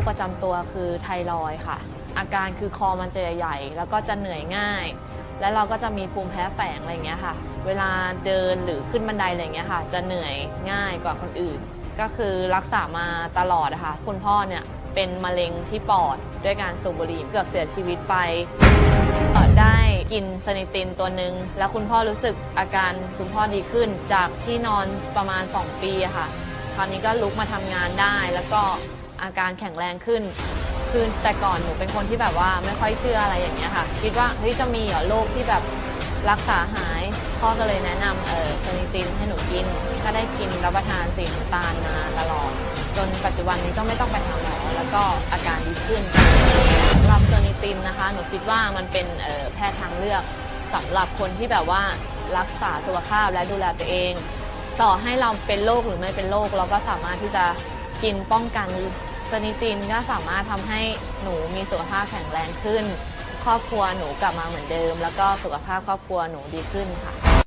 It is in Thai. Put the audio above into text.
คประจำตัวคือไทรอยค่ะ อาการคือคอมันจะใหญ่แล้วก็จะเหนื่อยง่าย แล้วเราก็จะมีภูมิแพ้แฝงอะไรเงี้ยค่ะ เวลาเดินหรือขึ้นบันไดอะไรเงี้ยค่ะ จะเหนื่อยง่ายกว่าคนอื่น ก็คือรักษามาตลอดนะคะคุณพ่อเนี่ยเป็นมะเร็งที่ปอดด้วยการสูบบุหรี่เกือบเสียชีวิตไปเอ่อได้กินสนิตินตัวหนึ่งแล้วคุณพ่อรู้สึกอาการคุณพ่อดีขึ้นจากที่นอนประมาณ 2 ปีค่ะคราวนี้ก็ลุกมาทำงานได้แล้วก็ อาการแข็งแรงขึ้น คือแต่ก่อนหนูเป็นคนที่แบบว่าไม่ค่อยเชื่ออะไรอย่างเงี้ยค่ะ คิดว่าเฮ้ยจะมีเหรอโรคที่แบบรักษาหายพ่อก็เลยแนะนำเออเซนิตินให้หนูกิน ก็ได้กินรับประทานสีน้ำตาลมาตลอด จนปัจจุบันนี้ก็ไม่ต้องไปหาหมอแล้วก็อาการดีขึ้นสำหรับเซนิตินนะคะ หนูคิดว่ามันเป็นแพทย์ทางเลือกสำหรับคนที่แบบว่ารักษาสุขภาพและดูแลตัวเอง ต่อให้เราเป็นโรคหรือไม่เป็นโรคเราก็สามารถที่จะกินป้องกัน สนิตินก็สามารถทำให้หนูมีสุขภาพแข็งแรงขึ้น ครอบครัวหนูกลับมาเหมือนเดิม แล้วก็สุขภาพครอบครัวหนูดีขึ้นค่ะ